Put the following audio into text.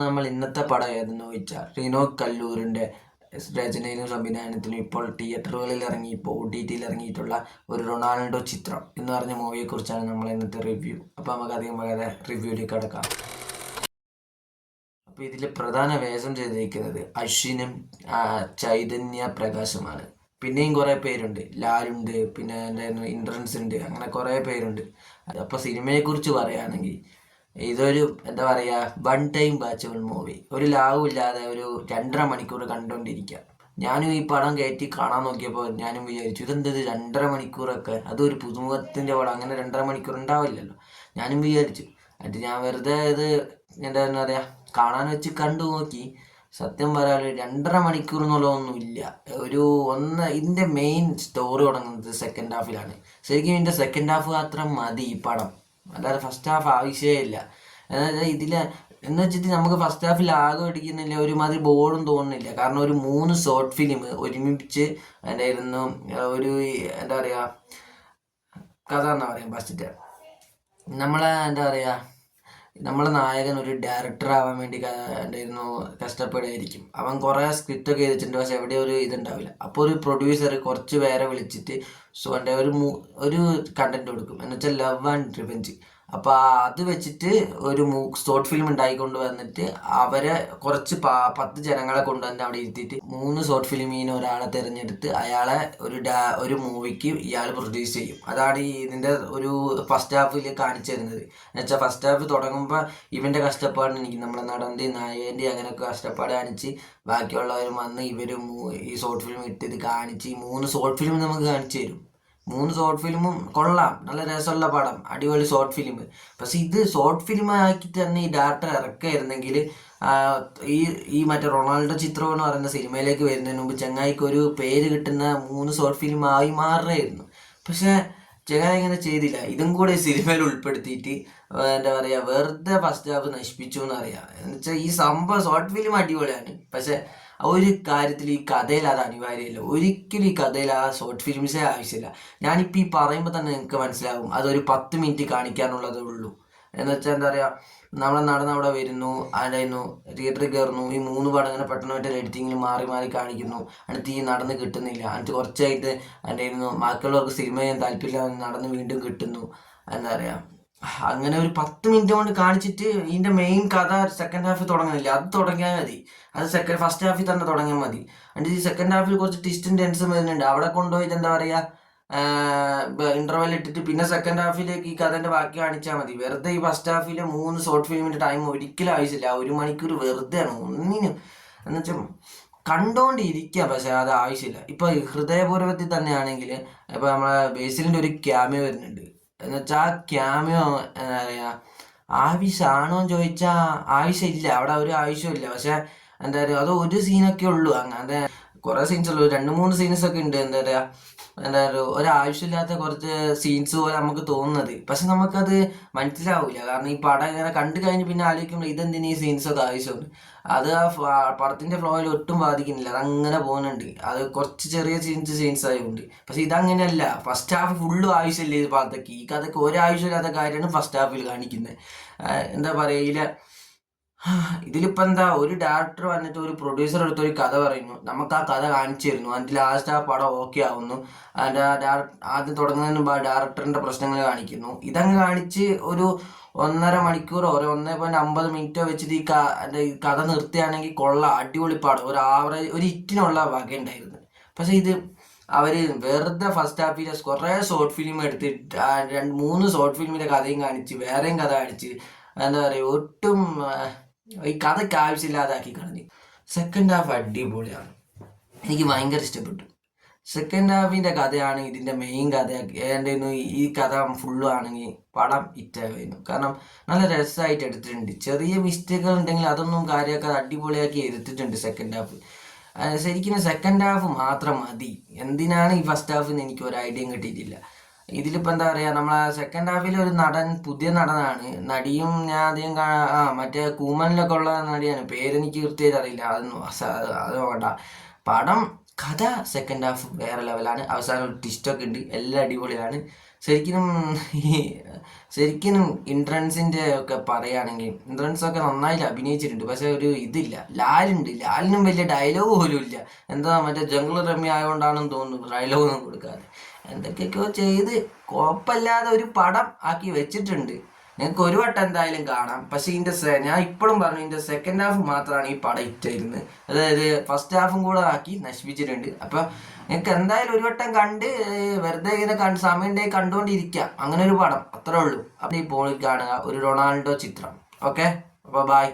നമ്മൾ ഇന്നത്തെ പടം ഏതെന്ന് ചോദിച്ചാൽ റിനോ കല്ലൂരിന്റെ രചനയിലും സംവിധാനത്തിലും ഇപ്പോൾ തിയേറ്ററുകളിൽ ഇറങ്ങി ഇപ്പോൾ ഒ ടി ടിയിൽ ഇറങ്ങിയിട്ടുള്ള ഒരു റൊണാൾഡോ ചിത്രം എന്ന് പറഞ്ഞ മൂവിയെക്കുറിച്ചാണ് നമ്മൾ ഇന്നത്തെ റിവ്യൂ. അപ്പോൾ നമുക്ക് അധികം വേറെ റിവ്യൂയിലേക്ക് കിടക്കാം. അപ്പോൾ ഇതിൽ പ്രധാന വേഷം ചെയ്തിരിക്കുന്നത് അശ്വിനും ചൈതന്യ പ്രകാശുമാണ്. പിന്നെയും കുറേ പേരുണ്ട്. ലാലുണ്ട് പിന്നെ എന്തായിരുന്നു ഇൻട്രൻസ് ഉണ്ട് അങ്ങനെ കുറേ പേരുണ്ട്. അപ്പോൾ സിനിമയെക്കുറിച്ച് പറയുകയാണെങ്കിൽ ഇതൊരു എന്താ പറയുക വൺ ടൈം വാച്ചബിൾ മൂവി ഒരു ലാവും ഇല്ലാതെ ഒരു രണ്ടര മണിക്കൂർ കണ്ടുകൊണ്ടിരിക്കുക ഞാനും ഈ പടം കയറ്റി കാണാൻ നോക്കിയപ്പോൾ ഞാനും വിചാരിച്ചു ഇതെന്തത് രണ്ടര മണിക്കൂറൊക്കെ? അതൊരു പുതുമുഖത്തിന്റെ പടം അങ്ങനെ രണ്ടര മണിക്കൂർ ഉണ്ടാവില്ലല്ലോ. ഞാനും വിചാരിച്ചു അത് ഞാൻ വെറുതെ ഇത് എന്താ പറയുക കാണാൻ വെച്ച് കണ്ടു നോക്കി. സത്യം പറയാൻ രണ്ടര മണിക്കൂർ എന്നുള്ളതൊന്നും ഇല്ല. ഒരു ഒന്ന് ഇതിന്റെ മെയിൻ സ്റ്റോറി തുടങ്ങുന്നത് സെക്കൻഡ് ഹാഫിലാണ് ശരിക്കും ഇതിന്റെ സെക്കൻഡ് ഹാഫ് മാത്രം മതി ഈ പടം. അല്ലാതെ ഫസ്റ്റ് ഹാഫ് ആവശ്യമേ ഇല്ല. എന്നാൽ ഇതിൽ എന്ന് വെച്ചിട്ട് നമുക്ക് ഫസ്റ്റ് ഹാഫിൽ ആകെ അടിക്കുന്നില്ല ഒരുമാതിരി ബോറും തോന്നുന്നില്ല. കാരണം ഒരു മൂന്ന് ഷോർട്ട് ഫിലിം ഒരുമിപ്പിച്ച് എന്തായിരുന്നു ഒരു എന്താ പറയുക കഥ എന്നാ പറയുക ഫസ്റ്റിന്റെ നമ്മളെ എന്താ പറയുക നമ്മളെ നായകൻ ഒരു ഡയറക്ടർ ആവാൻ വേണ്ടി എന്തായിരുന്നു കഷ്ടപ്പെടുകയായിരിക്കും. അവൻ കുറേ സ്ക്രിപ്റ്റൊക്കെ എഴുതിച്ചിട്ടുണ്ട് പക്ഷെ എവിടെ ഒരു ഇതുണ്ടാവില്ല. അപ്പോൾ ഒരു പ്രൊഡ്യൂസർ കുറച്ച് പേരെ വിളിച്ചിട്ട് സോ എന്റെ ഒരു ഒരു കണ്ടന്റ് കൊടുക്കും. എന്നുവെച്ചാൽ ലവ് ആൻഡ് റിവെഞ്ച് അപ്പോൾ അത് വെച്ചിട്ട് ഒരു ഷോർട്ട് ഫിലിം ഉണ്ടായിക്കൊണ്ട് വന്നിട്ട് അവരെ കുറച്ച് പത്ത് ജനങ്ങളെ കൊണ്ടുവന്ന് അവിടെ ഇരുത്തിയിട്ട് മൂന്ന് ഷോർട്ട് ഫിലിമിന് ഒരാളെ തിരഞ്ഞെടുത്ത് അയാളെ ഒരു ഡാ ഒരു മൂവിക്ക് ഇയാൾ പ്രൊഡ്യൂസ് ചെയ്യും. അതാണ് ഈ ഒരു ഫസ്റ്റ് ഹാഫിൽ കാണിച്ചു തരുന്നത്. എന്നുവെച്ചാൽ ഫസ്റ്റ് ഹാഫ് തുടങ്ങുമ്പോൾ ഇവന്റെ കഷ്ടപ്പാടിന് എനിക്ക് നമ്മുടെ നടന്റെ നായകന്റെ അങ്ങനെയൊക്കെ കഷ്ടപ്പാട് കാണിച്ച് ബാക്കിയുള്ളവരും വന്ന് ഇവർ ഈ ഷോർട്ട് ഫിലിം ഇട്ട് ഇത് കാണിച്ച് മൂന്ന് ഷോർട്ട് ഫിലിം നമുക്ക് കാണിച്ചു തരും. മൂന്ന് ഷോർട്ട് ഫിലിമും കൊള്ളാം. നല്ല രസമുള്ള പടം. അടിപൊളി ഷോർട്ട് ഫിലിം പക്ഷെ ഇത് ഷോർട്ട് ഫിലിം തന്നെ ഈ ഡയറക്ടർ ഇറക്കായിരുന്നെങ്കിൽ ഈ ഈ മറ്റേ റൊണാൾഡോ ചിത്രം എന്ന് പറയുന്ന സിനിമയിലേക്ക് വരുന്നതിന് മുമ്പ് ചങ്ങായിക്ക് ഒരു പേര് കിട്ടുന്ന മൂന്ന് ഷോർട്ട് ഫിലിം ആയി മാറുമായിരുന്നു. പക്ഷെ ചങ്ങായി ഇങ്ങനെ ചെയ്തില്ല. ഇതും കൂടെ സിനിമയിൽ ഉൾപ്പെടുത്തിയിട്ട് എന്താ പറയുക വെറുതെ ഫസ്റ്റ് ഹാഫ് നശിപ്പിച്ചു എന്ന് അറിയാം എന്ന് വെച്ചാൽ ഈ സംഭവം ഷോർട്ട് ഫിലിം അടിപൊളിയാണ്. പക്ഷെ ഒരു കാര്യത്തിൽ ഈ കഥയിൽ അത് അനിവാര്യമല്ല. ഒരിക്കലും ഈ കഥയിൽ ആ ഷോർട്ട് ഫിലിംസേ ആവശ്യമില്ല. ഞാനിപ്പോൾ ഈ പറയുമ്പോൾ തന്നെ നിങ്ങൾക്ക് മനസ്സിലാവും. അതൊരു പത്ത് മിനിറ്റ് കാണിക്കാനുള്ളതേ ഉള്ളൂ. എന്ന് വെച്ചാൽ എന്താ പറയുക നമ്മളെ നടന്ന് അവിടെ വരുന്നു അടയുന്നു തിയേറ്ററിൽ കയറുന്നു ഈ മൂന്ന് പടം പെട്ടെന്ന് പെട്ടെന്ന് എഡിറ്റിങ്ങിൽ മാറി മാറി കാണിക്കുന്നു. അടുത്ത് ഈ നടന്ന് കിട്ടുന്നില്ല. എന്നിട്ട് കുറച്ചായിട്ട് എന്തായിരുന്നു ബാക്കിയുള്ളവർക്ക് സിനിമ ചെയ്യാൻ താല്പര്യമില്ല നടന്ന് വീണ്ടും കിട്ടുന്നു. എന്താ പറയുക അങ്ങനെ ഒരു പത്ത് മിനിറ്റ് കൊണ്ട് കാണിച്ചിട്ട് ഇതിന്റെ മെയിൻ കഥ സെക്കൻഡ് ഹാഫിൽ തുടങ്ങുന്നില്ല. അത് തുടങ്ങിയാൽ മതി. അത് സെക്കൻഡ് ഫസ്റ്റ് ഹാഫിൽ തന്നെ തുടങ്ങിയാൽ മതി. എന്നിട്ട് ഈ സെക്കൻഡ് ഹാഫിൽ കുറച്ച് ട്വിസ്റ്റും ടെൻസും വരുന്നുണ്ട്. അവിടെ കൊണ്ടുപോയിട്ട് എന്താ പറയുക ഇന്റർവെൽ ഇട്ടിട്ട് പിന്നെ സെക്കൻഡ് ഹാഫിലേക്ക് ഈ കഥന്റെ ബാക്കി കാണിച്ചാൽ മതി. വെറുതെ ഈ ഫസ്റ്റ് ഹാഫിലെ മൂന്ന് ഷോർട്ട് ഫിലിമിന്റെ ടൈം ഒരിക്കലും ആവശ്യമില്ല. ഒരു മണിക്കൂർ വെറുതെ ആണ് ഒന്നിനും എന്നുവെച്ചാൽ കണ്ടോണ്ടിരിക്കുക പക്ഷെ അത് ആവശ്യമില്ല. ഇപ്പൊ ഹൃദയപൂർവത്തിൽ തന്നെയാണെങ്കിൽ ഇപ്പൊ നമ്മളെ ബേസിലിന്റെ ഒരു ക്യാമിയോ വരുന്നുണ്ട്. എന്നുവെച്ചാൽ ആ ക്യാമിയോ എന്താ പറയാ ആവശ്യമാണോ എന്ന് ചോദിച്ചാൽ ആവശ്യമില്ല. അവിടെ ഒരു ആവശ്യമില്ല പക്ഷെ എന്താ പറയുക അത് ഒരു സീനൊക്കെ ഉള്ളൂ. അങ്ങനെ കുറെ സീൻസ് ഉള്ളൂ. രണ്ട് മൂന്ന് സീൻസ് ഒക്കെ ഉണ്ട്. എന്താ പറയാ എന്താ പറയുക ഒരാവശ്യമില്ലാത്ത കുറച്ച് സീൻസ് പോലെ നമുക്ക് തോന്നുന്നത്. പക്ഷെ നമുക്കത് മനസ്സിലാവില്ല കാരണം ഈ പടം ഇങ്ങനെ കണ്ടു കഴിഞ്ഞ് പിന്നെ ആലോചിക്കുമ്പോൾ ഇതെന്തിനു ഈ സീൻസ് ഒക്കെ ആവശ്യമുണ്ട് അത് ആ പടത്തിന്റെ ഫ്ലോയിൽ ഒട്ടും ബാധിക്കുന്നില്ല. അങ്ങനെ പോകുന്നുണ്ട്. അത് കുറച്ച് ചെറിയ സീൻസ് സീൻസ് ആയതുകൊണ്ട്. പക്ഷെ ഇതങ്ങനെയല്ല. ഫസ്റ്റ് ഹാഫ് ഫുള്ളും ആവശ്യമില്ല ഈ ഭാഗത്തേക്ക്. ഈ കഥക്ക് ഒരാവശ്യമില്ലാത്ത കാര്യമാണ് ഫസ്റ്റ് ഹാഫിൽ കാണിക്കുന്നത് എന്താ പറയുക ഇതിലിപ്പോ എന്താ ഒരു ഡയറക്ടർ വന്നിട്ട് ഒരു പ്രൊഡ്യൂസർ എടുത്ത് ഒരു കഥ പറയുന്നു. നമുക്ക് ആ കഥ കാണിച്ചു തരുന്നു അതിൽ ലാസ്റ്റ് ആ പടം ഓക്കെ ആവുന്നു. അതിന്റെ ആദ്യം തുടങ്ങുന്നതിന് മുമ്പ് ആ ഡയറക്ടറിന്റെ പ്രശ്നങ്ങൾ കാണിക്കുന്നു. ഇതങ്ങ് കാണിച്ച് ഒരു ഒന്നര മണിക്കൂറോ ഒരു ഒന്നേ പോയിന്റ് അമ്പത് മിനിറ്റോ വെച്ചിട്ട് ഈ കഥ നിർത്തുകയാണെങ്കിൽ കൊള്ള അടിപൊളി പടം. ഒരു ആവറേജ് ഒരു ഇറ്റിനുള്ള വകയുണ്ടായിരുന്നു പക്ഷെ ഇത് അവർ വെറുതെ ഫസ്റ്റ് ഹാഫിലെ കുറെ ഷോർട്ട് ഫിലിം എടുത്തിട്ട് രണ്ട് മൂന്ന് ഷോർട്ട് ഫിലിമിന്റെ കഥയും കാണിച്ച് വേറെയും കഥ കാണിച്ച് എന്താ പറയുക ഒട്ടും ഈ കഥയ്ക്ക് ആവശ്യമില്ലാതാക്കി കളഞ്ഞു. സെക്കൻഡ് ഹാഫ് അടിപൊളിയാണ്. എനിക്ക് ഭയങ്കര ഇഷ്ടപ്പെട്ടു. സെക്കൻഡ് ഹാഫിന്റെ കഥയാണ് ഇതിന്റെ മെയിൻ കഥയാക്കി എന്റെ ഈ കഥ ഫുള്ളും ആണെങ്കിൽ പടം ഇറ്റായിരുന്നു കാരണം നല്ല രസമായിട്ട് എടുത്തിട്ടുണ്ട്. ചെറിയ മിസ്റ്റേക്കുകൾ ഉണ്ടെങ്കിൽ അതൊന്നും കാര്യമൊക്കെ അടിപൊളിയാക്കി എടുത്തിട്ടുണ്ട് സെക്കൻഡ് ഹാഫ് ശരിക്കും സെക്കൻഡ് ഹാഫ് മാത്രം മതി. എന്തിനാണ് ഈ ഫസ്റ്റ് ഹാഫ് എന്ന് എനിക്ക് ഒരു ഐഡിയയും കിട്ടിയിട്ടില്ല. ഇതിലിപ്പോൾ എന്താ പറയുക നമ്മളെ സെക്കൻഡ് ഹാഫിൽ ഒരു നടൻ പുതിയ നടനാണ്. നടിയും ഞാൻ കാണാ ആ മറ്റേ കൂമനിലൊക്കെ ഉള്ള നടിയാണ്. പേരെനിക്ക് കൃത്യമായിട്ട് അറിയില്ല. അതൊന്നും അത് വേണ്ട പടം കഥ സെക്കൻഡ് ഹാഫ് വേറെ ലെവലാണ് അവസാനം ഒരു ട്വിസ്റ്റൊക്കെ ഉണ്ട്. എല്ലാം അടിപൊളിയാണ്. ശരിക്കും ഈ ശരിക്കും ഇൻട്രൻസിന്റെ ഒക്കെ പറയുകയാണെങ്കിൽ ഇൻട്രൻസ് ഒക്കെ നന്നായിട്ട് അഭിനയിച്ചിട്ടുണ്ട്. പക്ഷെ ഒരു ഇതില്ല. ലാലുണ്ട്. ലാലിനും വലിയ ഡയലോഗ് പോലും ഇല്ല. എന്താ മറ്റേ ജംഗിൾ റമ്മി ആയതുകൊണ്ടാണെന്ന് തോന്നുന്നു. ഡയലോഗ് ഒന്നും കൊടുക്കാതെ. എന്തൊക്കെയൊക്കെയോ ചെയ്ത് കുഴപ്പമില്ലാതെ ഒരു പടം ആക്കി വെച്ചിട്ടുണ്ട്. നിങ്ങൾക്ക് ഒരു വട്ടം എന്തായാലും കാണാം. പക്ഷേ ഇതിന്റെ ഞാൻ ഇപ്പോഴും പറഞ്ഞു ഇതിന്റെ സെക്കൻഡ് ഹാഫ് മാത്രമാണ് ഈ പടം ഇറ്റായിരുന്നത് അതായത് ഫസ്റ്റ് ഹാഫും കൂടെ ആക്കി നശിപ്പിച്ചിട്ടുണ്ട്. അപ്പോൾ നിങ്ങൾക്ക് എന്തായാലും ഒരു വട്ടം കണ്ട് വെറുതെ ഇങ്ങനെ കണ്ട് സമയം ഉണ്ടെങ്കിൽ കണ്ടുകൊണ്ടിരിക്കാം. അങ്ങനെ ഒരു പടം അത്രേ ഉള്ളൂ. അപ്പം ഈ പോളിൽ കാണുക ഒരു റൊണാൾഡോ ചിത്രം. ഓക്കെ? അപ്പോൾ ബായ്